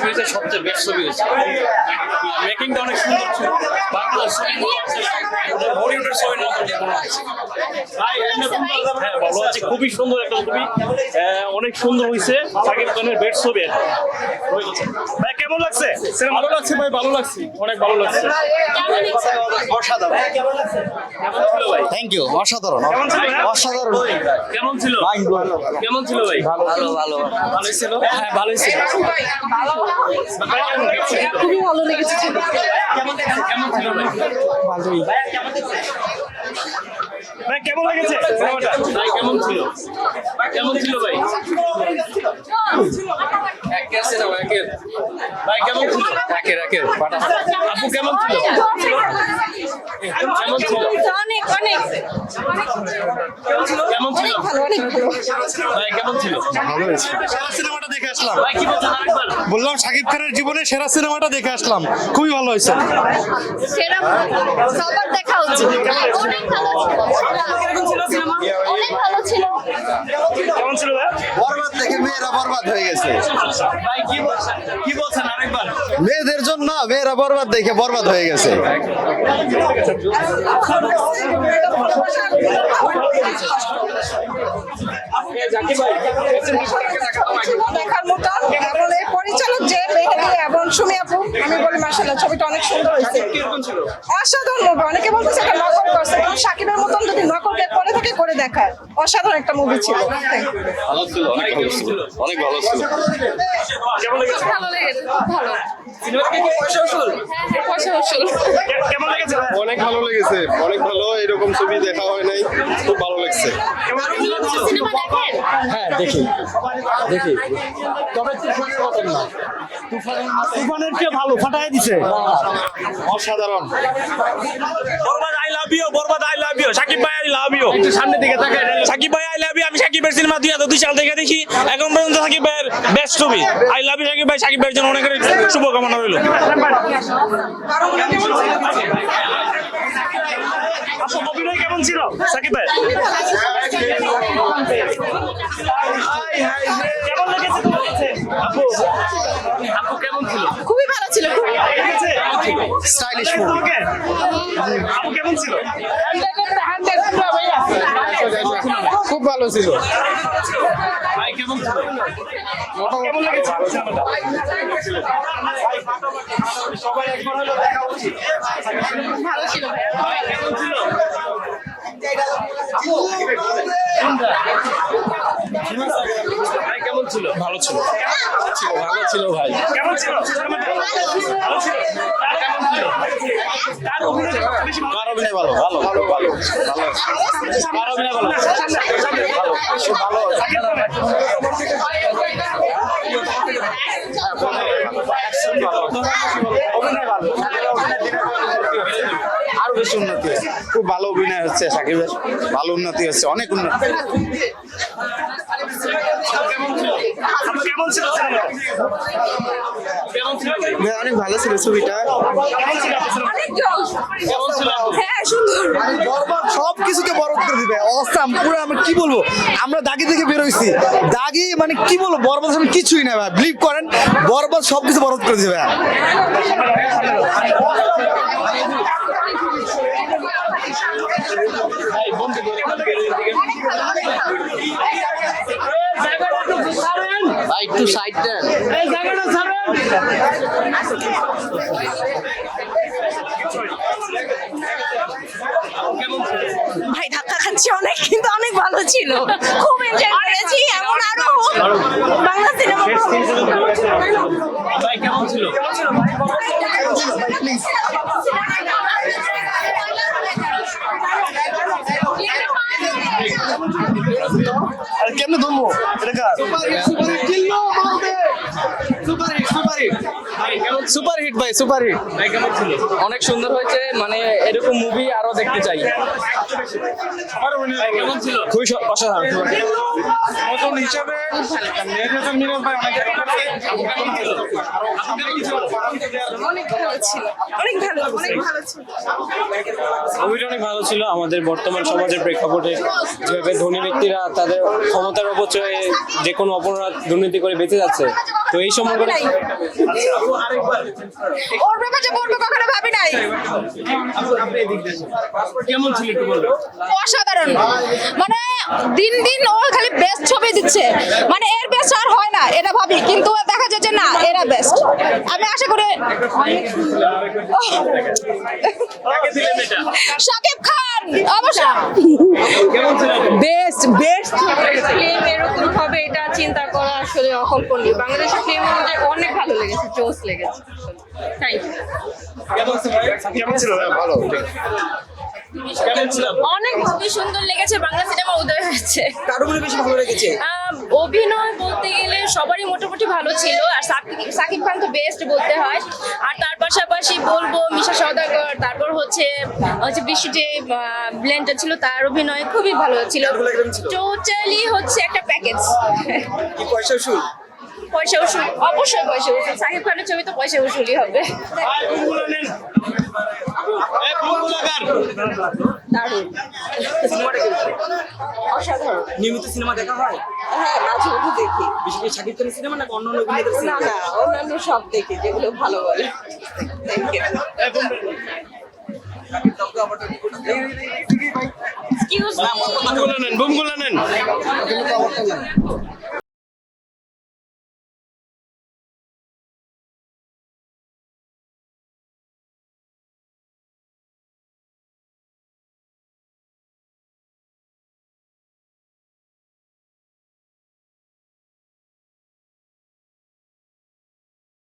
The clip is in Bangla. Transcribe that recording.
ছবি হচ্ছে সবচেয়ে বেস্ট ছবি হচ্ছে। মেকিংটা অনেক সুন্দর ছিল। বাংলাদেশ বলিউডের ছবি না হ্যাঁ ভালো আছে খুবই সুন্দর একটা ছবি। আহ, অনেক সুন্দর হয়েছে সাকিব খানের বেস্ট ছবি আর ভাই কেমন লাগছে? সিনেমা ভালো লাগছে ভাই ভালো লাগছে। অনেক ভালো লাগছে। অসাধারণ কেমন ছিল ভাই। থ্যাংক ইউ অসাধারণ? অসাধারণ। কেমন ছিল? কেমন ছিল ভাই? ভালো। ভালো ভালোই ছিল? হ্যাঁ ভালোই ছিল। ভাই, কেমন ছিল? খুবই ভালো লেগেছে কেমন কেমন ছিল ভাই? ভালোই। ভাই কেমন লেগেছে? ভাই কেমন ছিল? কেমন ছিল ভাই? ভাই কেমন ছিল? একের একের। আপু কেমন ছিল কেমন ছিল অনেক অনেক কেমন ছিল? ভালো অনেক ভালো। ভাই কেমন ছিল? ভালো হয়েছে। সিনেমাটা দেখে আসলাম। ভাই কি বলছেন আরেকবার? বললাম শাকিব খানের জীবনে সেরা সিনেমাটা দেখে আসলাম। খুবই ভালো হয়েছে। সেরকম সবার দেখা উচিত। অনেক ভালো ছিল। অনেক ভালো ছিল। কেমন ছিল ভাই? বরবাদ দেখে মেয়েরা বরবাদ হয়ে গেছে। ভাই কি বলছেন? কি বলছেন আরেকবার মেয়েদের জন্য মেয়েরা বরবাদ দেখে বরবাদ হয়ে গেছে। আমি বলি মাসাল্লাহ ছবিটা অনেক সুন্দর হয়েছে অসাধারণ অনেকে বলতেছে নকল করছে এবং সাকিবের মতন যদি নকলকে দেখায় অসাধারণ একটা মুভি ছিল। ভালো ছিল অনেক ভালো ছিল অনেক ভালো ছিল। কেমন লেগেছে? ভালো লেগেছে ভালো। হ্যাঁ হ্যাঁ? অনেক ভালো লেগেছে অনেক ভালো এরকম ছবি দেখা হয় নাই খুব ভালো লাগছে। হ্যাঁ দেখি দেখি। তবে তুফানের মতন না। তুফানের চেয়ে ভালো ফাটাই দিছে। অসাধারণ। Borbaad I love you Borbaad I love you Shakib সামনের দিকে তাকায়। সাকিব ভাই আই লাভ ইউ আমি সাকিবের সিনেমা দুই হাজার দুই সাল থেকে দেখি। এখন পর্যন্ত সাকিব ভাইয়ের বেস্ট ছবি আই লাভ ইউ সাকিব ভাই। সাকিব ভাইয়ের জন্য অনেক অনেক শুভকামনা রইল। অভিনয় কেমন ছিল? সাকিব ভাই? কেমন লেগেছে তোমার কাছে? আপু? আপু কেমন ছিল? খুবই ভালো ছিল খুবই স্টাইলিশ তোমাকে আপু কেমন ছিল? খুব ভালো ছিল। ভালো ছিল। ছিল? ভালো ছিল। ভালো ছিল ভাই। কেমন ছিল? ভালো ছিল? আর কেমন ছিল? তার অভিনয় ভালো? কার অভিনয় ভালো? ভালো ভালো ভালো। ভালো কার অভিনয় ভালো? ভালো। আরও বেশি উন্নতি হয়েছে। খুব ভালো অভিনয় হচ্ছে সাকিবের। ভালো উন্নতি হচ্ছে অনেক উন্নতি। অনেক ভালো ছিল ছবিটা। কেমন ছিল আপু সিনেমাটা? কেমন ছিল? আপু? হ্যাঁ সুন্দর। সব কিছুকে বরফ করে দিবে। অসাম পুরো আমরা কি বলব? আমরা দাগি থেকে বেরোইছি দাগি মানে কি বলব? বরবাদ সামনে কিছুই না ভাই বিলিভ করেন বরবাদ সব কিছু বরফ করে দিবে ভাই একটু সাইড দেন ভাই ধাক্কা খাচ্ছি অনেক কিন্তু অনেক ভালো ছিল। খুব এনজয় করেছি এমন আরও বাংলা সিনেমা ভাই কেমন ছিল? আর কেমনে ধরবো? এটা কার? সুপার হিট ভাই সুপার হিট কেমন ছিল? অনেক সুন্দর হয়েছে মানে এরকম মুভি আরও দেখতে চাই। কেমন ছিল? খুবই অসাধারণ। নতুন হিসাবে মুভিটা অনেক ভালো ছিল। আমাদের বর্তমান সমাজের প্রেক্ষাপটে যেভাবে ধনী ব্যক্তিরা তাদের ক্ষমতার অপচয়ে যে কোনো অপরাধ দুর্নীতি করে বেঁচে যাচ্ছে তো এই সময় করে নাই। ওর ব্যাপারে যে বলব কখনো ভাবি নাই। কেমন ছিল একটু বলবেন অসাধারণ। মানে দিন দিন ও খালি বেস্ট ছবি দিচ্ছে। মানে এর বেস্ট আর হয় না এটা ভাবি। কিন্তু দেখা যায় যে না এরা বেস্ট আমি আশা করি শাকিব খান অবশ্যই কেমন বেস্ট বেস্ট ফিল্ম এরকম হবে এটা চিন্তা করা আসলে অকল্পনীয়। বাংলাদেশের ফিল্ম অনেক ভালো লেগেছে জোস লেগেছে। থ্যাংক ইউ কেমন ছিল? ভালো অনেক খুবই সুন্দর লেগেছে বাংলা সিনেমা উদয় হয়েছে। কারও বেশি ভালো লেগেছে? অভিনয় বলতে গেলে সবারই মোটামুটি ভালো ছিল আর সাকিব সাকিব খান তো বেস্ট বলতে হয়। আর তার পাশাপাশি বলব মিশা সওদাগর তারপর হচ্ছে হচ্ছে বিশ্ব যে ব্লেন্ডটা ছিল তার অভিনয় খুবই ভালো ছিল। টোটালি হচ্ছে একটা প্যাকেজ কি পয়সা শুল? পয়সা উসুল অবশ্যই পয়সা উসুল। সাকিব খানের ছবি তো পয়সা উসুলই হবে। অসাধারণ। নিয়মিত সিনেমা দেখা হয়? হ্যাঁ মাঝে মধ্যে দেখি। বিশেষ করে শাকিব খানের সিনেমা নাকি অন্য অন্য অভিনেতার সিনেমা? না অন্যান্য সব দেখি যেগুলো ভালো বলে। বুমগুলো নেন বুমগুলো নেন।